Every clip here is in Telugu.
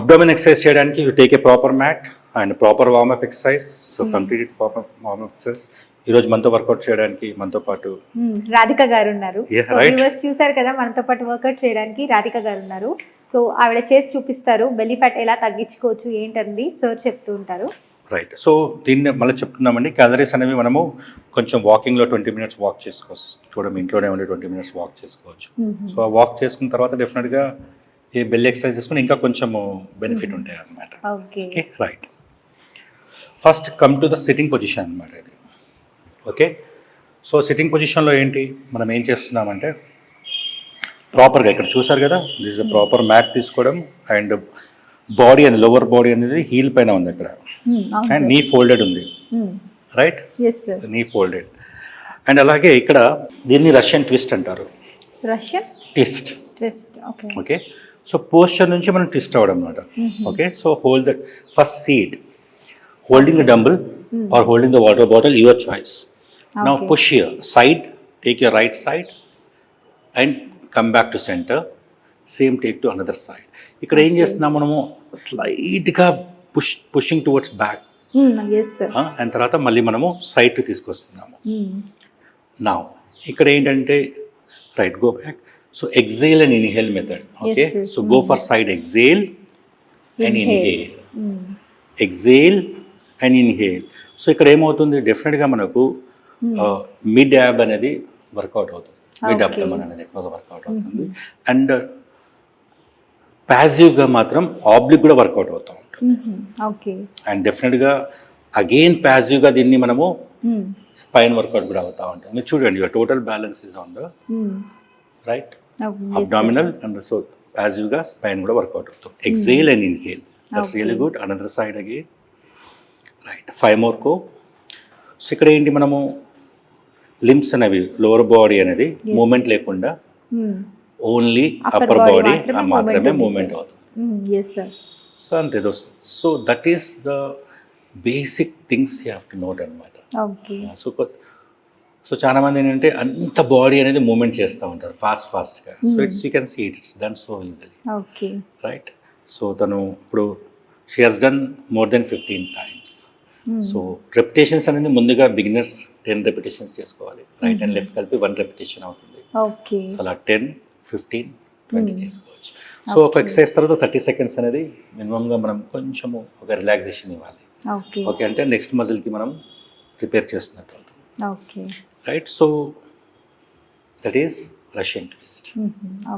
అబ్డోమిన్ ఎక్సర్సైజ్ చేయడానికి you take a proper mat and proper warmup exercise so complete proper warmup exercise ఈరోజు మనతో వర్కౌట్ చేయడానికి మనతో పాటు మ్మ్. రాధిక గారు ఉన్నారు. చూసారు కదా మనతో పాటు వర్కౌట్ చేయడానికి రాధిక గారు ఉన్నారు. సో ఆవిడ చేసి చూపిస్తారు బెల్లీ ఫ్యాట్ ఎలా తగ్గించుకోవచ్చు ఏంటంది? సార్ చెప్తూ ఉంటారు. రైట్ సో దీన్ని మళ్ళీ చెప్తున్నామండి. క్యాలరీస్ అనేవి మనము కొంచెం వాకింగ్లో ట్వంటీ మినిట్స్ వాక్ చేసుకోవచ్చు. మీ ఇంట్లోనే ఉండి ట్వంటీ మినిట్స్ వాక్ చేసుకోవచ్చు. సో ఆ వాక్ చేసుకున్న తర్వాత డెఫినెట్గా ఈ బెల్ ఎక్సర్సైజ్ చేసుకుని ఇంకా కొంచెము బెనిఫిట్ ఉంటాయి అన్నమాట. Okay. Right. First come to the sitting position అనమాట ఇది. ఓకే? సో సిట్టింగ్ పొజిషన్లో ఏంటి? మనం ఏం చేస్తున్నామంటే ప్రాపర్గా ఇక్కడ చూసారు కదా దిస్ ఇస్ ప్రాపర్ మ్యాట్ తీసుకోవడం అండ్ బాడీ అనేది లోవర్ బాడీ అనేది హీల్ పైన ఉంది. అవును అండ్ నీ ఫోల్డెడ్ ఉంది. రైట్ నీ ఫోల్డెడ్ అండ్ అలాగే ఇక్కడ దీన్ని రష్యన్ ట్విస్ట్ అంటారు. Russian twist okay so posture నుంచి మనం ట్విస్ట్ అవ్వడం అనమాట okay so hold that first seat holding the dumbbell or holding the water bottle your choice now. Push here side take your right side and come back to centre same take to another side ఇక్కడ ఏం చేస్తున్నాం మనము? స్లైట్గా push pushing towards back and తర్వాత మళ్ళీ మనము సైడ్ తీసుకొస్తున్నాము. నా ఇక్కడ ఏంటంటే right go back so exhale and inhale method okay Yes, yes. So go for side exhale and Inhale. Inhale exhale and inhale so ఇక్కడ ఏమవుతుంది? డెఫినెట్గా మనకు మిడ్ యాబ్ అనేది వర్కౌట్ అవుతుంది. Mid Okay. అబ్డమన్ అనేది ఎక్కువగా వర్కౌట్ అవుతుంది. అండ్ ప్యాసివ్గా మాత్రం ఆబ్లిక్ కూడా వర్కౌట్ అవుతూ ఉంటుంది. అండ్ డెఫినెట్గా అగైన్ ప్యాసివ్గా దీన్ని మనము స్పైన్ వర్కౌట్ కూడా అవుతూ ఉంటుంది. మీరు చూడండి your total balance is on the right abdominal and so ప్యాసివ్గా spine కూడా వర్కౌట్ అవుతుంది exhale and inhale that's. Really good another side again right five more co so ఇక్కడ ఏంటి మనము? లిమ్స్ అనేవి లోవర్ బాడీ అనేది. మూమెంట్ లేకుండా ఓన్లీ అప్పర్ బాడీ మాత్రమే మూమెంట్ అవుతుంది. సో అంతే so that is the basic things you have to note అనమాట సో సో చాలా మంది ఏంటంటే అంత బాడీ అనేది మూమెంట్ చేస్తూ ఉంటారు ఫాస్ట్ ఫాస్ట్గా so it's you can see it it's done so easily okay right so తను ఇప్పుడు she has done more than fifteen times so repetitions అనేది ముందుగా బిగినర్స్ టెన్ రెపిటేషన్స్ చేసుకోవాలి. రైట్ అండ్ లెఫ్ట్ కలిపి వన్ రెపిటేషన్ అవుతుంది. ఓకే సో అలా టెన్ ఫిఫ్టీన్ ట్వంటీ చేసుకోవచ్చు. సో ఒక. ఎక్సర్సైజ్ తర్వాత థర్టీ సెకండ్స్ అనేది మినిమంగా మనం కొంచెము ఒక రిలాక్సేషన్ ఇవ్వాలి. ఓకే అంటే నెక్స్ట్ మజిల్కి మనం ప్రిపేర్ చేస్తున్నట్టు అవుతుంది right so that is Russian twist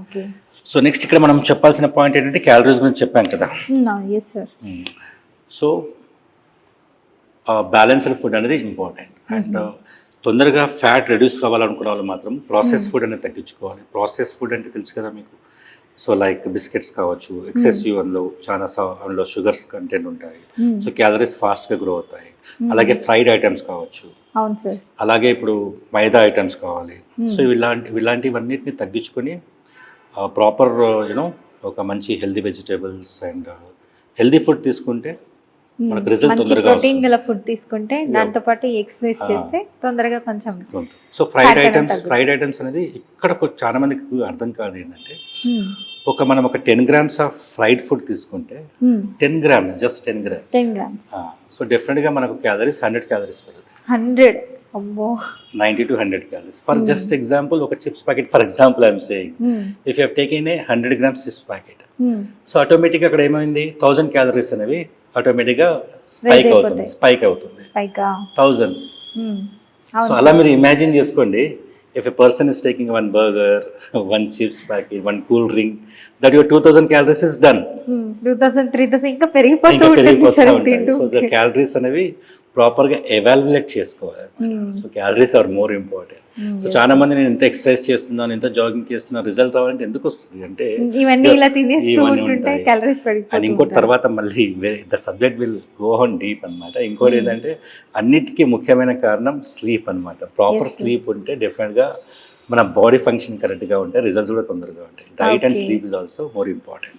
okay so next ఇక్కడ మనం చెప్పాల్సిన పాయింట్ ఏంటంటే క్యాలరీస్ గురించి చెప్పాం కదా. సో బ్యాలెన్స్డ్ ఫుడ్ అనేది ఇంపార్టెంట్ అండ్ తొందరగా ఫ్యాట్ రెడ్యూస్ కావాలనుకున్న వాళ్ళు మాత్రం ప్రాసెస్ ఫుడ్ అనేది తగ్గించుకోవాలి. ప్రాసెస్ ఫుడ్ అంటే తెలుసు కదా మీకు? సో లైక్ బిస్కెట్స్ కావచ్చు ఎక్సెసివ్ అందులో చాలా అందులో షుగర్స్ కంటెంట్ ఉంటాయి. సో క్యాలరీస్ ఫాస్ట్గా గ్రో అవుతాయి. అలాగే ఫ్రైడ్ ఐటమ్స్ కావచ్చు. అలాగే ఇప్పుడు మైదా ఐటమ్స్ కావాలి. Hmm. సో ఇలాంటి ఇలాంటివన్నిటిని తగ్గించుకొని ప్రాపర్ యూనో ఒక మంచి healthy vegetables and healthy food తీసుకుంటే మనకు మంచి తొందరగా ప్రోటీన్. గల ఫుడ్ తీసుకుంటే దాంతో పాటు ఎక్సర్సైజ్. చేస్తే తొందరగా కొంచెం so fried items. Fried items అనేది ఇక్కడ చాలా మందికి అర్థం కాదు ఏంటంటే ఒక మనం ఒక ten grams of fried food తీసుకుంటే ten grams just ten grams ten grams so డెఫినెట్గా మనకు క్యాలరీస్ హండ్రెడ్ క్యాలరీస్ పెరుగుతాయి hundred ninety to hundred calories. For Hmm. Just example ఒక chips packet for example I'm saying if you taken a hundred grams chips packet so ఆటోమేటిక్గా అక్కడ ఏమైంది? థౌజండ్ క్యాలరీస్ అనేవి ఆటోమేటిక్గా స్పైక్ అవుతుంది. స్పైక్ అవుతుంది. థౌజండ్ సో అలా మీరు ఇమాజిన్ చేసుకోండి if a person is taking one burger one chips packet one cool drink that your two thousand calories is done two thousand three thousand ఇంకా పెరిగిపోతూ ఇంకా ఉంటుంది. పెరిగిపోతూ సార్ ఉంటాయి. తింటూ సో ద. క్యాలరీస్ అనేవి ప్రాపర్గా ఎవాల్యుయేట్ చేసుకోవాలి. So calories are more important so. చాలా మంది నేను ఎంత ఎక్సర్సైజ్ చేస్తున్నాను ఎంత జాగింగ్ చేస్తున్నాను రిజల్ట్ రావాలంటే ఎందుకు వస్తుంది అంటే అండ్ ఇంకోటి. తర్వాత మళ్ళీ the subject will go on deep అన్నమాట ఇంకోటి. ఏంటంటే అన్నిటికీ ముఖ్యమైన కారణం స్లీప్ అన్నమాట ప్రాపర్. స్లీప్ ఉంటే డెఫినెట్గా మన బాడీ ఫంక్షన్ కరెక్ట్గా ఉంటే రిజల్ట్స్ కూడా తొందరగా ఉంటాయి diet and. Sleep is also more important